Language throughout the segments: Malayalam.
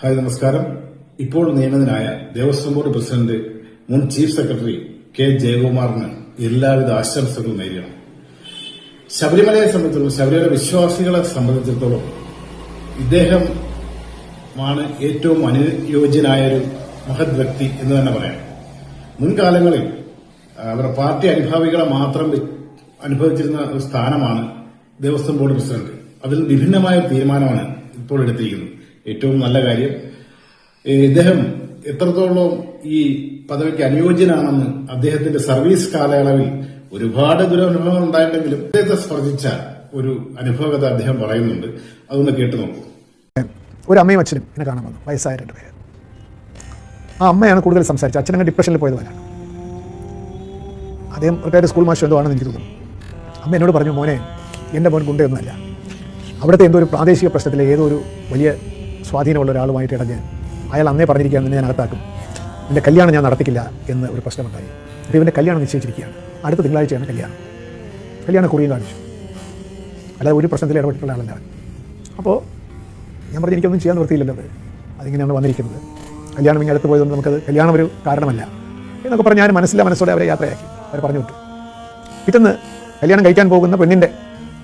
ഹായ് നമസ്കാരം. ഇപ്പോൾ നിയമിതനായ ദേവസ്വം ബോർഡ് പ്രസിഡന്റ് മുൻ ചീഫ് സെക്രട്ടറി കെ. ജയകുമാറിന് എല്ലാവിധ ആശംസകളും നേരിടണം ശബരിമലയെ സംബന്ധിച്ചിടത്തോളം ശബരിമല വിശ്വാസികളെ സംബന്ധിച്ചിടത്തോളം ഇദ്ദേഹമാണ് ഏറ്റവും അനുയോജ്യനായ ഒരു മഹത് വ്യക്തി എന്ന് തന്നെ പറയാം. മുൻകാലങ്ങളിൽ അവരുടെ പാർട്ടി അനുഭാവികളെ മാത്രം അനുഭവിച്ചിരുന്ന ഒരു സ്ഥാനമാണ് ദേവസ്വം ബോർഡ് പ്രസിഡന്റ്. അതിൽ വിഭിന്നമായ തീരുമാനമാണ് ഇപ്പോൾ എടുത്തിരിക്കുന്നത്. ഏറ്റവും നല്ല കാര്യം. ഇദ്ദേഹം എത്രത്തോളം ഈ പദവിക്ക് അനുയോജ്യനാണെന്ന് അദ്ദേഹത്തിന്റെ സർവീസ് കാലയളവിൽ ഒരുപാട് ദുരനുഭവങ്ങൾ ഉണ്ടായിട്ടെങ്കിലും അദ്ദേഹത്തെ സ്പർശിച്ച ഒരു അനുഭവകഥ അദ്ദേഹം പറയുന്നുണ്ട്. അതൊന്ന് കേട്ടു നോക്കൂ. ഒരു അമ്മയും അച്ഛനും എന്നെ കാണാൻ വന്നു. വയസ്സായ രണ്ട് പേര്. ആ അമ്മയാണ് കൂടുതൽ സംസാരിച്ചത്. അച്ഛനങ്ങ് ഡിപ്രഷനിൽ പോയതുപോലാണ് അദ്ദേഹം റിട്ടയർഡ് സ്കൂൾ മാസ്റ്റർ എന്തോ ആണെന്ന് എനിക്ക് തോന്നുന്നു. അമ്മ എന്നോട് പറഞ്ഞു മോനെ എന്റെ മോൻ ഗുണ്ടയൊന്നുമല്ല. അവിടുത്തെ എന്തോ ഒരു പ്രാദേശിക പ്രശ്നത്തിലെ ഏതോ ഒരു വലിയ സ്വാധീനമുള്ള ഒരാളുമായിട്ട് ഇടഞ്ഞ് അയാൾ അന്നേ പറഞ്ഞിരിക്കുകയാണ് നിന്നെ ഞാൻ അകത്താക്കും. എന്റെ കല്യാണം ഞാൻ നടത്തിക്കില്ല എന്ന് ഒരു പ്രശ്നമുണ്ടായി. അപ്പോൾ ഇവന്റെ കല്യാണം നിശ്ചയിച്ചിരിക്കുകയാണ്. അടുത്ത തിങ്കളാഴ്ചയാണ് കല്യാണം. കല്യാണം കുറിയും കാണിച്ചു. അല്ലാതെ ഒരു പ്രശ്നത്തിൽ ഇടപെട്ടിട്ടുള്ള ആളല്ല അപ്പോൾ ഞാൻ പറഞ്ഞു എനിക്കൊന്നും ചെയ്യാൻ നിർത്തിയില്ലല്ലോ അത്. അതിങ്ങനെയാണ് വന്നിരിക്കുന്നത്. കല്യാണം ഇങ്ങനെ അടുത്ത് പോയതുകൊണ്ട് നമുക്കത് കല്യാണം ഒരു കാരണമല്ല എന്നൊക്കെ പറഞ്ഞ് ഞാൻ മനസ്സിലെ മനസ്സോടെ അവരെ യാത്രയാക്കി. അവർ പറഞ്ഞു വിട്ടു. പിറ്റന്ന് കല്യാണം കഴിക്കാൻ പോകുന്ന പെണ്ണിന്റെ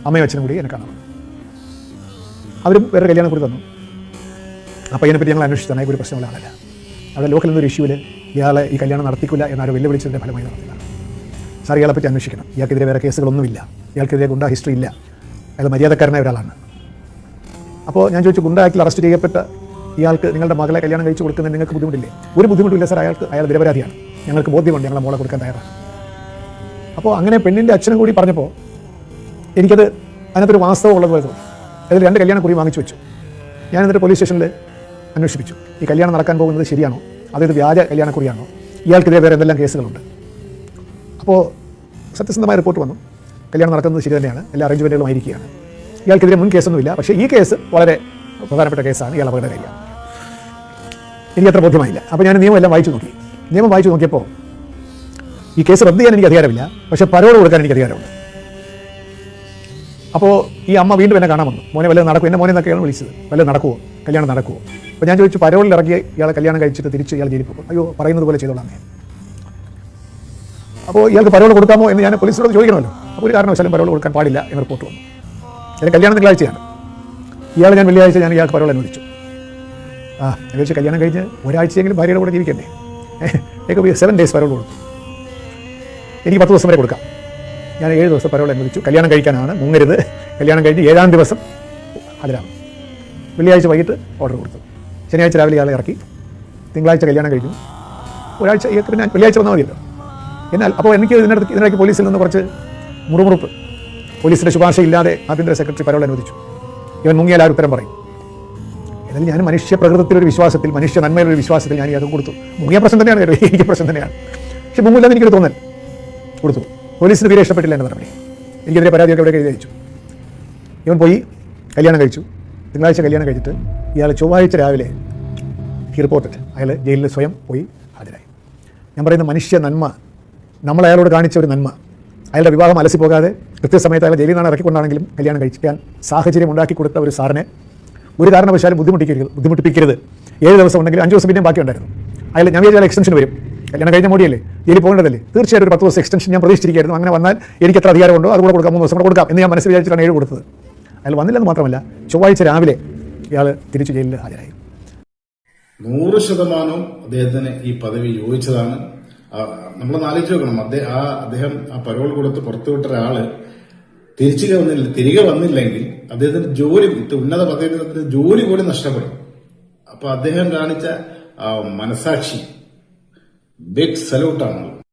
അമ്മയും അച്ഛനും കൂടി എന്നെ കാണാൻ അവരും വേറെ കല്യാണം കൂടി തന്നു. ആ പയ്യനെ പറ്റി ഞങ്ങൾ അന്വേഷിച്ചു തന്നെ ഒരു പ്രശ്നമുള്ള ആളല്ല അവിടെ ലോക്കൽ എന്നൊരു ഇഷ്യൂവിൽ ഇയാളെ ഈ കല്യാണം നടത്തിക്കില്ല എന്നാരോ വെല്ലുവിളിച്ചതിന്റെ ഫലമായി നടത്തില്ല. സാർ ഇയാളെ പറ്റി അന്വേഷിക്കണം. ഇയാൾക്കെതിരെ വേറെ കേസുകളൊന്നുമില്ല. ഇയാൾക്കെതിരെ ഗുണ്ട ഹിസ്റ്ററി ഇല്ല. അയാൾ മര്യാദക്കാരനായ ഒരാളാണ്. അപ്പോൾ ഞാൻ ചോദിച്ചു ഗുണ്ട ആക്ടിൽ അറസ്റ്റ് ചെയ്യപ്പെട്ട ഇയാൾക്ക് നിങ്ങളുടെ മകളെ കല്യാണം കഴിച്ചു കൊടുക്കുന്നതിന് നിങ്ങൾക്ക് ബുദ്ധിമുട്ടില്ലേ? ഒരു ബുദ്ധിമുട്ടില്ല സാർ അയാൾക്ക് അയാൾ നിരപരാധിയാണ്. ഞങ്ങൾക്ക് ബോധ്യമുണ്ട് ഞങ്ങളെ മോളെ കൊടുക്കാൻ തയ്യാറാണ്. അപ്പോൾ അങ്ങനെ പെണ്ണിന്റെ അച്ഛനും കൂടി പറഞ്ഞപ്പോൾ എനിക്കത് അതിനകത്തൊരു വാസ്തവം ഉള്ളതുപോലെ തോന്നി. അതിൽ രണ്ട് കല്യാണക്കുറി വാങ്ങിച്ചു വെച്ചു. ഞാൻ എന്നിട്ട് പോലീസ് സ്റ്റേഷനിൽ അന്വേഷിപ്പിച്ചു. ഈ കല്യാണം നടക്കാൻ പോകുന്നത് ശരിയാണോ? അതായത് വ്യാജ കല്യാണക്കുറിയാണോ? ഇയാൾക്കെതിരെ വേറെ എന്തെല്ലാം കേസുകളുണ്ട്? അപ്പോൾ സത്യസന്ധമായ റിപ്പോർട്ട് വന്നു. കല്യാണം നടക്കുന്നത് ശരി തന്നെയാണ്. എല്ലാ അറേഞ്ച്മെന്റുകളും ആയിരിക്കുകയാണ്. ഇയാൾക്കെതിരെ മുൻ കേസൊന്നുമില്ല. പക്ഷേ ഈ കേസ് വളരെ പ്രധാനപ്പെട്ട കേസാണ്. ഇയാൾ അപകടകാരിയാണ് എനിക്ക് അത്ര ബോധ്യമായില്ല. അപ്പോൾ ഞാൻ നിയമം എല്ലാം വായിച്ചു നോക്കി. നിയമം വായിച്ചു നോക്കിയപ്പോൾ ഈ കേസ് റദ്ദ് ചെയ്യാൻ എനിക്ക് അധികാരമില്ല. പക്ഷേ പരോട് കൊടുക്കാൻ എനിക്ക് അധികാരമുണ്ട്. അപ്പോൾ ഈ അമ്മ വീണ്ടും എന്നെ കാണാൻ വന്നു. മോനെ വല്ലതും നടക്കും എന്നെ മോനെ എന്നൊക്കെയാണ് വിളിച്ചത്. വല്ലതും നടക്കുമോ കല്യാണം നടക്കുമോ അപ്പോൾ ഞാൻ ചോദിച്ചു പരോളിൽ ഇറങ്ങി ഇയാളെ കല്യാണം കഴിച്ചിട്ട് തിരിച്ച് ഇയാൾ ജയിലിൽ പോകും. അയ്യോ പറയുന്നത് പോലെ ചെയ്തോളാം അമ്മേ അപ്പോൾ ഇയാൾക്ക് പരോൾ കൊടുക്കാമോ എന്ന് ഞാൻ പോലീസിനോട് ചോദിക്കണമല്ലോ. അപ്പോൾ ഒരു കാരണവശാലും പരോൾ കൊടുക്കാൻ പാടില്ല എന്ന് റിപ്പോർട്ട് വന്നു. എന്റെ കല്യാണം തിങ്കളാഴ്ചയാണ്. ഇയാൾ ഞാൻ വെള്ളിയാഴ്ച ഞാൻ ഇയാൾക്ക് പരോൾ അനുവദിച്ചു ആ വെച്ച് കല്യാണം കഴിഞ്ഞ് ഒരാഴ്ചയെങ്കിലും ഭാര്യയുടെ കൂടെ ജീവിക്കണ്ടേ? എനിക്ക് സെവൻ ഡേയ്സ് പരോൾ കൊടുത്തു. എനിക്ക് പത്ത് ദിവസം വരെ കൊടുക്കാം. ഞാൻ ഏഴ് ദിവസം പരോൾ അനുവദിച്ചു കല്യാണം കഴിക്കാനാണ് മുങ്ങരുത്. കല്യാണം കഴിഞ്ഞ് ഏഴാം ദിവസം അതിലാണ് വെള്ളിയാഴ്ച വൈകിട്ട് ഓർഡർ കൊടുത്തു. ശനിയാഴ്ച രാവിലെ ഇയാളെ ഇറക്കി. തിങ്കളാഴ്ച കല്യാണം കഴിഞ്ഞു ഒരാഴ്ച ഇയാൾക്ക് പിന്നെ വെള്ളിയാഴ്ച വന്നാൽ മതിയല്ലോ. എന്നാൽ അപ്പോൾ എനിക്ക് ഇതിനടുത്ത് ഇതിനിടയ്ക്ക് പോലീസിൽ നിന്ന് കുറച്ച് മുറുമുറുപ്പ്. പോലീസിന്റെ ശുപാർശയില്ലാതെ ആഭ്യന്തര സെക്രട്ടറി പരോൾ അനുവദിച്ചു. ഇവൻ മുങ്ങിയാൽ ആ ഉത്തരം പറയും? എന്നാൽ ഞാൻ മനുഷ്യ പ്രകൃതത്തിലൊരു വിശ്വാസത്തിൽ മനുഷ്യ നന്മയിലൊരു വിശ്വാസത്തിൽ ഞാൻ അത് കൊടുത്തു. മുങ്ങിയ പ്രശ്നം തന്നെയാണ് കേട്ടോ. എനിക്ക് പ്രശ്നം തന്നെയാണ്. പക്ഷെ മുങ്ങില്ലെന്ന് എനിക്കൊരു തോന്നൽ കൊടുത്തു. പോലീസിന് തീരെ ഇഷ്ടപ്പെട്ടില്ല എന്റെ പറഞ്ഞു. എനിക്കെതിരെ പരാതിയൊക്കെ ഇവിടെ അയച്ചു. ഇവൻ പോയി കല്യാണം കഴിച്ചു. തിങ്കളാഴ്ച കല്യാണം കഴിച്ചിട്ട് ഇയാൾ ചൊവ്വാഴ്ച രാവിലെ ഹി റിപ്പോർട്ടഡ് അയാൾ ജയിലിൽ സ്വയം പോയി ഹാജരായി. ഞാൻ പറയുന്ന മനുഷ്യ നന്മ നമ്മൾ അയാളോട് കാണിച്ച ഒരു നന്മ. അയാളുടെ വിവാഹം അലസി പോകാതെ കൃത്യസമയത്ത് അയാൾ ജയിലിൽ നിന്നാണ് ഇറക്കിക്കൊണ്ടാണെങ്കിലും കല്യാണം കഴിക്കാൻ സാഹചര്യം ഉണ്ടാക്കി കൊടുത്ത ഒരു സാറിനെ ഒരു കാരണവശാലും ബുദ്ധിമുട്ടിക്കരുത് ബുദ്ധിമുട്ടിപ്പിക്കരുത്. ഏഴ് ദിവസം ഉണ്ടെങ്കിൽ അഞ്ച് ദിവസം പിന്നെയും ബാക്കിയുണ്ടായിരുന്നു. അയാൾ ഞാൻ വിചാരിച്ചാൽ എക്സ്റ്റൻഷൻ വരും. കല്യാണം കഴിഞ്ഞ മോടിയല്ലേ ജയിലിൽ പോകേണ്ടതല്ലേ? തീർച്ചയായിട്ടും ഒരു പത്ത് ദിവസം എക്സ്റ്റൻഷൻ ഞാൻ പ്രതീക്ഷിച്ചിരിക്കുകയായിരുന്നു. അങ്ങനെ വന്നാൽ എനിക്ക് എത്ര അധികാരമുണ്ടോ അതുകൂടെ കൊടുക്കാം മൂന്ന് ദിവസം കൂടെ കൊടുക്കാം എന്ന് ഞാൻ മനസ്സിൽ വിചാരിച്ചിട്ടാണ് ഏഴ് കൊടുത്തത്. അയാൾ വന്നില്ലെന്ന് മാത്രമല്ല ചൊവ്വാഴ്ച രാവിലെ ഇയാൾ തിരിച്ചു ജയിലിൽ ഹാജരായി. നൂറ് ശതമാനവും അദ്ദേഹത്തിന് ഈ പദവി യോജിച്ചതാണ്. നമ്മൾ ആലോചിച്ച് നോക്കണം. അദ്ദേഹം ആ അദ്ദേഹം ആ പരോൾ കൊടുത്ത് പുറത്തുവിട്ട ഒരാൾ തിരിച്ചു വന്നില്ല തിരികെ വന്നില്ലെങ്കിൽ അദ്ദേഹത്തിന്റെ ജോലി ഉന്നത പദവി ജോലി കൂടി നഷ്ടപ്പെടും. അപ്പൊ അദ്ദേഹം കാണിച്ച മനസാക്ഷി ബിഗ് സല്യൂട്ടാണല്ലോ